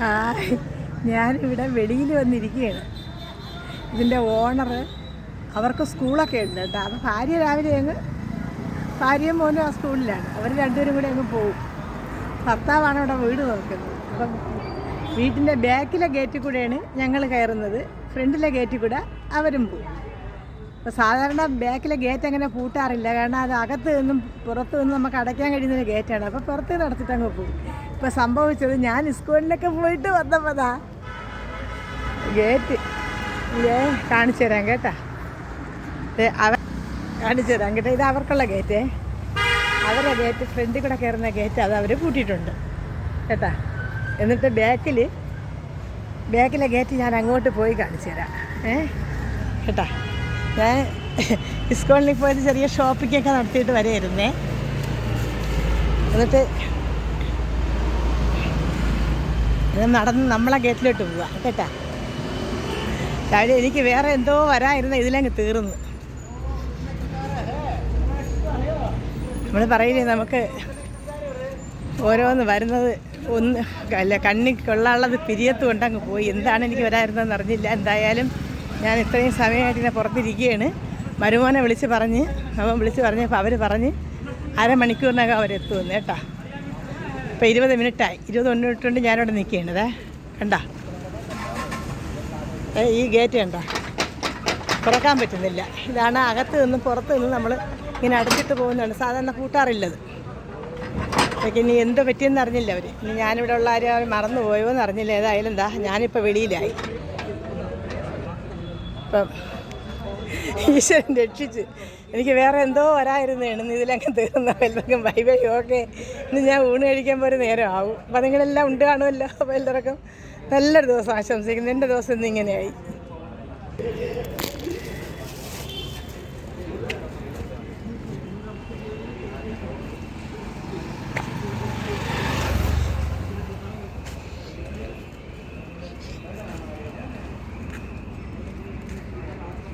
Hi. ഞാനിവിടെ വെളിയിൽ വന്നിരിക്കുകയാണ്. ഇതിന്റെ ഓണർ അവർക്ക് സ്കൂളൊക്കെ ഉണ്ട് കേട്ടോ. അപ്പം ഭാര്യ രാവിലെ അങ്ങ് ഭാര്യയും മോനും ആ സ്കൂളിലാണ്. അവർ രണ്ടുപേരും കൂടെ അങ്ങ് പോകും ഭർത്താവാണ് ഇവിടെ വീട് നോക്കുന്നത്. അപ്പം വീട്ടിന്റെ ബാക്കിലെ ഗേറ്റിൽ കൂടെയാണ് ഞങ്ങൾ കയറുന്നത്. ഫ്രണ്ടിലെ ഗേറ്റിൽ കൂടെ അവരും പോകും അപ്പോൾ സാധാരണ ബാക്കിലെ ഗേറ്റ് അങ്ങനെ പൂട്ടാറില്ല. കാരണം അത് അകത്ത് നിന്നും പുറത്ത് നിന്നും നമുക്ക് അടയ്ക്കാൻ കഴിയുന്ന ഒരു ഗേറ്റാണ് അപ്പോൾ പുറത്ത് നിന്ന് അടച്ചിട്ടങ്ങ് പോകും. ഇപ്പോൾ സംഭവിച്ചത് ഞാൻ സ്കൂളിലൊക്കെ പോയിട്ട് വന്നപ്പോഴാ ഗേറ്റ് ഏ കാണിച്ചു തരാം കേട്ടാ. അവ കാണിച്ചു തരാം കേട്ടോ. ഇത് അവർക്കുള്ള ഗേറ്റേ അവരെ ഗേറ്റ് ഫ്രണ്ടിൽ കൂടെ കയറുന്ന ഗേറ്റ് അത് അവർ പൂട്ടിയിട്ടുണ്ട്. കേട്ടാ. എന്നിട്ട് ബാക്കിൽ ബാക്കിലെ ഗേറ്റ് ഞാൻ അങ്ങോട്ട് പോയി കാണിച്ചു തരാം. ഏ കേട്ടാ. ഞാൻ ഇസ്കോളിൽ പോയത് ചെറിയ ഷോപ്പിങ്ങൊക്കെ നടത്തിയിട്ട് വരെയായിരുന്നേ. എന്നിട്ട് നടന്ന് നമ്മളെ ഗേറ്റിലോട്ട് പോവാ കേട്ടാ? കാര്യം എനിക്ക് വേറെ എന്തോ വരായിരുന്നു ഇതിലങ്ങ് തീർന്നു. നമ്മൾ പറയില്ലേ നമുക്ക് ഓരോന്ന് വരുന്നത് ഒന്ന് അല്ല കണ്ണിൽ കൊള്ളാനുള്ളത് പിരിയത്ത് കൊണ്ടങ്ങ് പോയി. എന്താണ് എനിക്ക് വരായിരുന്നതെന്ന് അറിഞ്ഞില്ല. എന്തായാലും ഞാൻ ഇത്രയും സമയമായിട്ട് ഇങ്ങനെ പുറത്തിരിക്കുകയാണ്. മരുമോനെ വിളിച്ച് പറഞ്ഞ് അവൻ വിളിച്ച് പറഞ്ഞപ്പോൾ അവർ പറഞ്ഞ് അരമണിക്കൂറിനകം അവരെത്തുമെന്ന് കേട്ടോ. ഇപ്പോൾ ഇരുപത് മിനിറ്റായി. ഇരുപത് മിനിറ്റ് കൊണ്ട് ഞാനിവിടെ നിൽക്കേണ്ടതേ കണ്ട? ഈ ഗേറ്റ് കണ്ട? തുറക്കാൻ പറ്റുന്നില്ല. ഇതാണ് അകത്ത് നിന്നും പുറത്ത് നിന്നും നമ്മൾ ഇങ്ങനെ അടച്ചിട്ട് പോകുന്നതാണ്. സാധാരണ കൂട്ടാറില്ലത്. അതൊക്കെ ഇനി എന്ത് പറ്റിയെന്ന് അറിഞ്ഞില്ല അവർ ഇനി ഞാനിവിടെ ഉള്ള ആരും അവർ മറന്നു പോയോ എന്ന് അറിഞ്ഞില്ല. ഏതായാലും എന്താ ഞാനിപ്പോൾ വെളിയിലായി. ഇപ്പം ഈശ്വരൻ രക്ഷിച്ച്. എനിക്ക് വേറെ എന്തോ വരായിരുന്നു എണ്ണുന്ന ഇതിലങ്ങ് തീർന്ന. എല്ലാവർക്കും ബൈ ബൈ ഓക്കെ. ഇന്ന് ഞാൻ ഊണ് കഴിക്കാൻ ഒരു നേരം ആവും അപ്പം നിങ്ങളെല്ലാം ഉണ്ട് കാണുമല്ലോ അപ്പോൾ എല്ലാവർക്കും നല്ലൊരു ദിവസം ആശംസിക്കുന്നു. എന്റെ ദിവസം ഇന്ന് ഇങ്ങനെയായി.